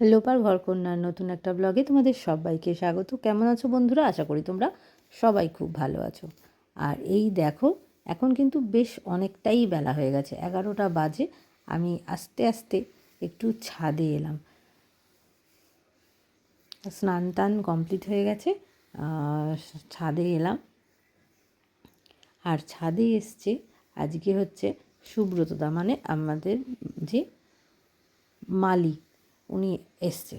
লোপার ঘরকন্যার নতুন একটা ব্লগে তোমাদের সবাইকে স্বাগত। কেমন আছো বন্ধুরা? আশা করি তোমরা সবাই খুব ভালো আছো। আর এই দেখো, এখন কিন্তু বেশ অনেকটাই বেলা হয়ে গেছে, এগারোটা বাজে। আমি আস্তে আস্তে একটু ছাদে এলাম। স্নান টান কমপ্লিট হয়ে গেছে ছাদে এলাম। আর ছাদে এসছে আজকে হচ্ছে সুব্রতদা মানে আমাদের যে মালি উনি এসছে।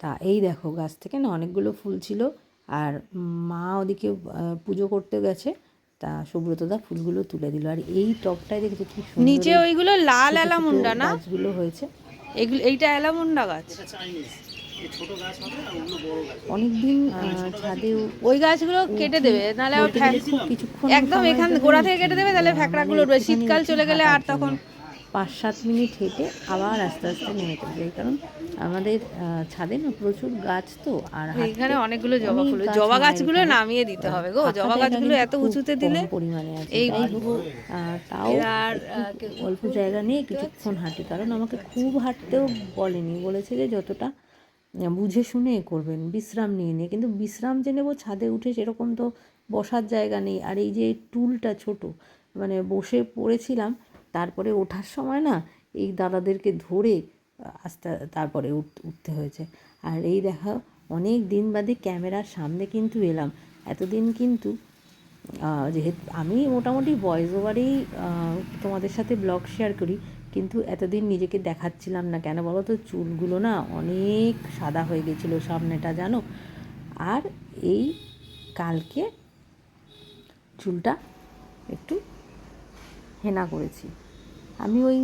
তা এই দেখো গাছ থেকে না অনেকগুলো ফুল ছিল আর মা ওদিকে পুজো করতে গেছে। তা সুব্রতদা ফুলগুলো তুলে দিল। আর এই টবটায় দেখেছ কি নিচে ওইগুলো লাল অ্যালামুন্ডা না? গাছগুলো হয়েছে। এগুলো এইটা অ্যালামুন্ডা গাছ? অনেকদিন আহ, ছাদেও ওই গাছগুলো কেটে দেবে নাহলে আবার কিছুক্ষণ একদম এখান গোড়া থেকে কেটে দেবে তাহলে ফ্যাকড়াগুলো মানে উঠবে শীতকাল চলে গেলে আর তখন। পাঁচ সাত মিনিট হেঁটে আবার আস্তে আস্তে নেমে চলে যাই। কারণ আমাদের ছাদে না প্রচুর গাছ তো আর এখানে অনেকগুলো জবা ফুল। জবা গাছগুলো নামিয়ে দিতে হবে গো। জবা গাছগুলো এত উঁচুতে দিলে পরিমাণে আছে। এই তাও আর, অল্প জায়গা নিয়ে কিছুক্ষণ হাঁটি। কারণ আমাকে খুব হাঁটতেও বলেনি। বলেছে যে যতটা বুঝে শুনে করবেন বিশ্রাম নিয়ে নিয়ে। কিন্তু বিশ্রাম যে নেব ছাদে উঠে সেরকম তো বসার জায়গা নেই। আর এই যে টুলটা ছোট মানে বসে পড়েছিলাম তারপরে ওঠার সময় না এই দাদাদেরকে ধরে আস্তে তারপরে উঠ, উঠতে হয়েছে। আর এই দেখা অনেক দিন বাদে ক্যামেরার সামনে কিন্তু এলাম। এতদিন কিন্তু যেহেতু আমি মোটামুটি ভয়েস ওভারেই তোমাদের সাথে ব্লগ শেয়ার করি, কিন্তু এতদিন নিজেকে দেখাচ্ছিলাম না। কেন বলো তো? চুলগুলো না অনেক সাদা হয়ে গেছিল সামনেটা, জানো? আর এই কালকে চুলটা একটু হেনা করেছি। আমি ওই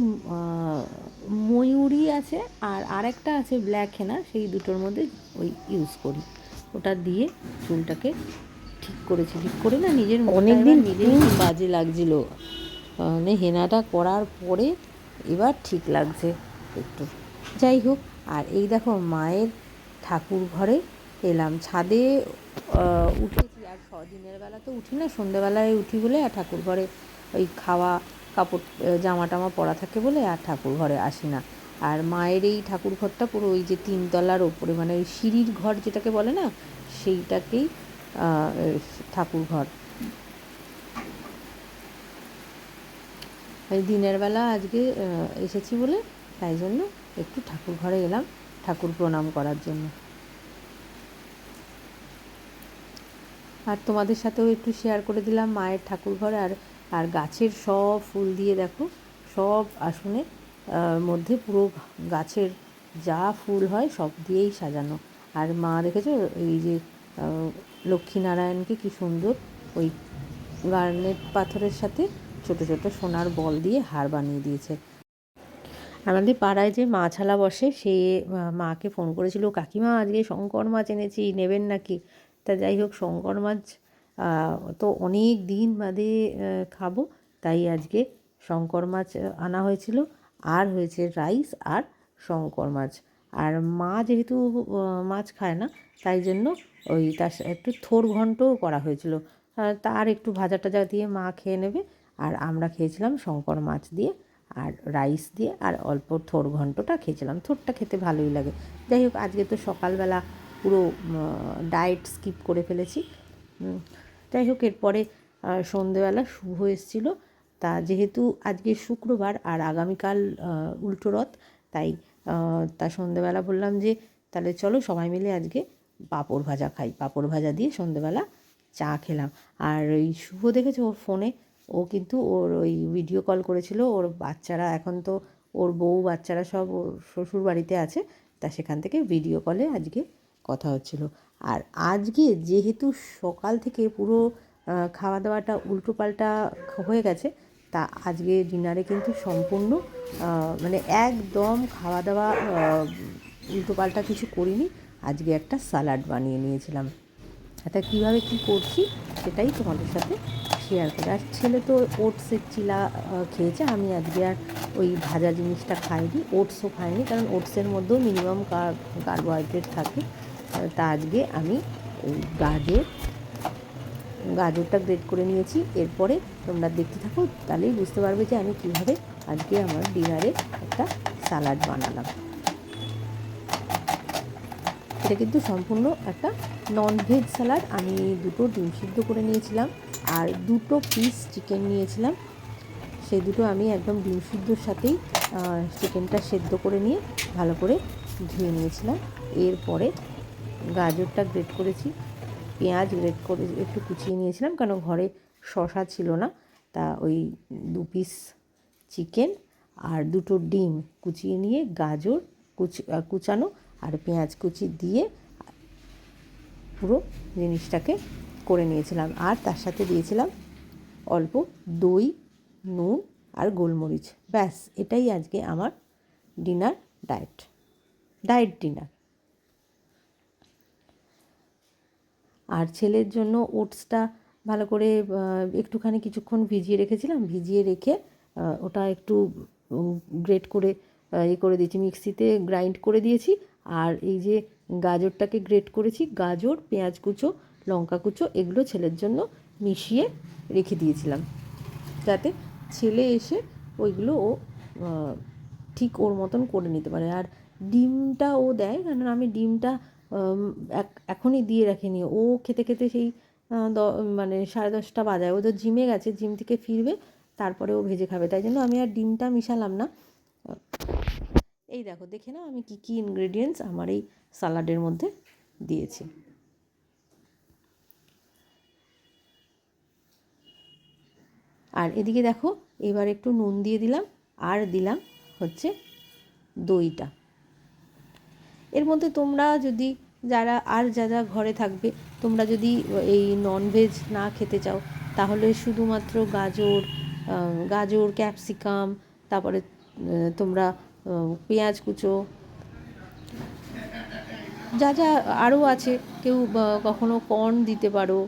ময়ূরী আছে আর আরেকটা আছে ব্ল্যাক হেনা সেই দুটোর মধ্যে ওই ইউজ করি। ওটা দিয়ে চুলটাকে ঠিক করেছি। ঠিক করে না নিজের অনেকদিন নিজেই বাজে লাগছিল। মানে হেনাটা করার পরে এবার ঠিক লাগছে একটু। যাই হোক আর এই দেখো মায়ের ঠাকুর ঘরে এলাম। ছাদে উঠেছি। আর ছ দিনের বেলা তো উঠি না সন্ধেবেলায় উঠি বলে আর ঠাকুর ঘরে ওই খাওয়া কাপড় জামা টামা পরা থাকে বলে আর ঠাকুর ঘরে আসি না। আর মায়ের এই ঠাকুর ঘরটা পুরো ওই যে তিনতলার ওপরে মানে ওই সিঁড়ির ঘর যেটাকে বলে না, সেইটাকেই ঠাকুর ঘর এই দিনের বেলা আজকে এসেছি বলে, তাই জন্য একটু ঠাকুর ঘরে এলাম, ঠাকুর প্রণাম করার জন্য। আর তোমাদের সাথেও একটু শেয়ার করে দিলাম মায়ের ঠাকুর ঘর আর আর গাছের সব ফুল দিয়ে দেখো, সব আসনে মধ্যে পুরো গাছের যা ফুল হয় সব দিয়েই সাজানো। আর মা দেখেছ, এই যে লক্ষ্মীনারায়ণকে কি সুন্দর ওই গার্নেট পাথরের সাথে ছোট ছোট সোনার বল দিয়ে হার বানিয়ে দিয়েছে। আমাদের পাড়ায় যে মাছালা বসে, সে মাকে ফোন করেছিল, কাকিমা, আজকে শঙ্কর মাছ এনেছি, নেবেন নাকি? তা যাই হোক, শঙ্কর মাছ তো অনেক দিন বাদে খাব। তাই আজকে শঙ্কর মাছ আনা হয়েছিল। আর হয়েছে রাইস আর শঙ্কর মাছ। আর মা যেহেতু মাছ খায় না, তাই জন্য ওই তার একটু থোর ঘন্টও করা হয়েছিল। তার একটু ভাজা টাজা দিয়ে মা খেয়ে নেবে। আর আমরা খেয়েছিলাম শঙ্কর মাছ দিয়ে আর রাইস দিয়ে আর অল্প থোর ঘন্টটা খেয়েছিলাম। থোরটা খেতে ভালোই লাগে। যাই হোক, আজকে তো সকালবেলা পুরো ডায়েট স্কিপ করে ফেলেছি। যাই হোক, এরপরে সন্ধেবেলা শুভ এসেছিল। তা যেহেতু আজকে শুক্রবার আর আগামীকাল উল্টো রথ, তাই তা সন্ধেবেলা বললাম যে, তাহলে চলো সবাই মিলে আজকে পাঁপড় ভাজা খাই। পাঁপড় ভাজা দিয়ে সন্ধেবেলা চা খেলাম। আর ওই শুভ দেখেছ ওর ফোনে, ও কিন্তু ওর ওই ভিডিও কল করেছিল। ওর বাচ্চারা এখন তো, ওর বউ বাচ্চারা সব ওর শ্বশুর বাড়িতে আছে। তা সেখান থেকে ভিডিও কলে আজকে কথা হচ্ছিল। আর আজকে যেহেতু সকাল থেকে পুরো খাওয়া দাওয়াটা উল্টোপাল্টা হয়ে গেছে তা আজকে ডিনারে কিন্তু সম্পূর্ণ মানে একদম খাওয়া দাওয়া আহ, উল্টোপাল্টা কিছু করিনি আজকে একটা স্যালাড বানিয়ে নিয়েছিলাম। তা কীভাবে কী করছি সেটাই তোমাদের সাথে শেয়ার করে। আর ছেলে তো ওটসের চিলা খেয়েছে আমি আজকে আর ওই ভাজা জিনিসটা খাইনি ওটসও খাইনি কারণ ওটসের মধ্যেও মিনিমাম কার্বোহাইড্রেট থাকে। তা আজকে আমি ওই গাজর, গাজরটা গ্রেট করে নিয়েছি। এরপরে তোমরা দেখতে থাকো, তাহলেই বুঝতে পারবে যে আমি কীভাবে আজকে আমার ডিনারে একটা স্যালাড বানালাম। এটা কিন্তু সম্পূর্ণ একটা নন ভেজ স্যালাড আমি দুটো ডিম সিদ্ধ করে নিয়েছিলাম আর দুটো পিস চিকেন নিয়েছিলাম। সেই দুটো আমি একদম ডিম সিদ্ধর সাথেই চিকেনটা সেদ্ধ করে নিয়ে ভালো করে ধুয়ে নিয়েছিলাম। এরপরে গাজরটা গ্রেট করেছি, পেঁয়াজ গ্রেট করে একটু কুচিয়ে নিয়েছিলাম কারণ ঘরে শশা ছিল না। তা ওই দু পিস চিকেন আর দুটো ডিম কুচিয়ে নিয়ে গাজর কুচি কুচানো আর পেঁয়াজ কুচি দিয়ে পুরো জিনিসটাকে করে নিয়েছিলাম। আর তার সাথে দিয়েছিলাম অল্প দই, নুন আর গোলমরিচ। ব্যাস, এটাই আজকে আমার ডিনার ডায়েট ডায়েট ডিনার আর ছেলের জন্য ওটসটা ভালো করে একটুখানি কিছুক্ষণ ভিজিয়ে রেখেছিলাম। ভিজিয়ে রেখে ওটা একটু গ্রেট করে ইয়ে করে দিয়েছি। মিক্সিতে গ্রাইন্ড করে দিয়েছি। আর এই যে গাজরটাকে গ্রেট করেছি, গাজর, পেঁয়াজ কুচো, লঙ্কা কুচো, এগুলো ছেলের জন্য মিশিয়ে রেখে দিয়েছিলাম। যাতে ছেলে এসে ওইগুলো ও ঠিক ওর মতন করে নিতে পারে। আর ডিমটা ও দেয়, কারণ আমি ডিমটা এখনই দিয়ে রাখিনি। ও খেতে খেতে সেই দ মানে সাড়ে দশটা বাজায়। ও তো জিমে গেছে, জিম থেকে ফিরবে, তারপরে ও ভেজে খাবে। তাই জন্য আমি আর ডিমটা মিশালাম না। এই দেখো, দেখে নাও আমি কী কী ইনগ্রেডিয়েন্টস আমার এই সালাডের মধ্যে দিয়েছি। আর এদিকে দেখো, এবার একটু নুন দিয়ে দিলাম, আর দিলাম হচ্ছে দইটা। এর মধ্যে তোমরা যদি যারা, আর যা যা ঘরে থাকবে, তোমরা যদি এই ননভেজ না খেতে চাও, তাহলে শুধুমাত্র গাজর গাজর ক্যাপসিকাম তারপরে তোমরা পেঁয়াজ কুচো, যা যা আরও আছে, কেউ কখনো কর্ন দিতে পারো,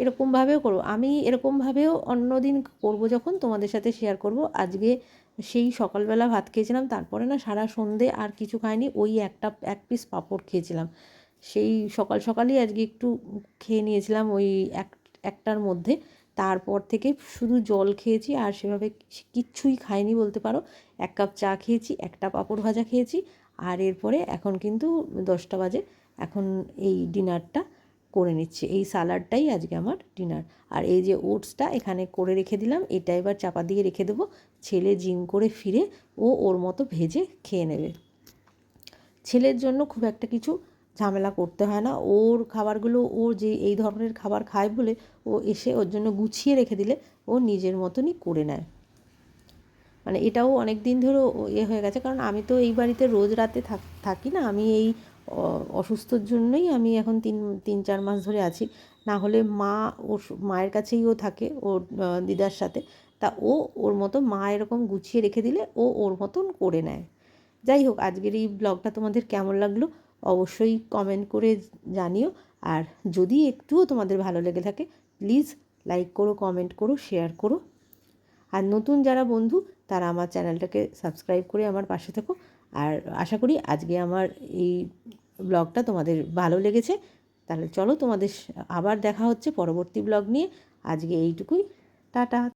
এরকমভাবেও করো। আমি এরকমভাবেও অন্য দিন করব যখন, তোমাদের সাথে শেয়ার করব। আজকে সেই সকালবেলা ভাত খেয়েছিলাম, তারপরে না সারা সন্ধে আর কিছু খাইনি, ওই একটা, এক পিস পাঁপড় খেয়েছিলাম। সেই সকাল সকালই আজকে একটু খেয়ে নিয়েছিলাম ওই এক, একটার মধ্যে। তারপর থেকে শুধু জল খেয়েছি আর সেভাবে কিচ্ছুই খাইনি বলতে পারো। এক কাপ চা খেয়েছি, একটা পাঁপড় ভাজা খেয়েছি, আর এরপরে এখন কিন্তু দশটা বাজে। এখন এই ডিনারটা করে নিচ্ছি। এই সালাডটাই আজকে আমার ডিনার। আর এই যে ওটসটা এখানে করে রেখে দিলাম, এটা এবার চাপা দিয়ে রেখে দেবো। ছেলে জিম করে ফিরে ও ওর মতো ভেজে খেয়ে নেবে। ছেলের জন্য খুব একটা কিছু ঝামেলা করতে হয় না। ওর খাবারগুলো, ও যে এই ধরনের খাবার খায় বলে ও এসে ওর জন্য গুছিয়ে রেখে দিলে ও নিজের মতনই করে নেয়। মানে এটাও অনেক দিন ধরে ইয়ে হয়ে গেছে। কারণ আমি তো এই বাড়িতে রোজ রাতে থাক- না। আমি এই অসুস্থর জন্যই আমি এখন তিন তিন, চার মাস ধরে আছি। না হলে মা ওর মায়ের কাছেই ও থাকে ওর দিদার সাথে। তা ও ওর মতো মা এরকম গুছিয়ে রেখে দিলে ও ওর মতন করে নেয়। যাই হোক, আজকের এই ব্লগটা তোমাদের কেমন লাগল অবশ্যই কমেন্ট করে জানিও। আর যদি একটুও তোমাদের ভালো লেগে থাকে প্লিজ লাইক করো কমেন্ট করো শেয়ার করো। আর নতুন যারা বন্ধু, তারা আমার চ্যানেলটাকে সাবস্ক্রাইব করে আমার পাশে থেকো। আর আশা করি আজকে আমার এই ব্লগটা তোমাদের ভালো লেগেছে। তাহলে চলো তোমাদের আবার দেখা হচ্ছে পরবর্তী ব্লগ নিয়ে। আজকে এইটুকুই। টাটা।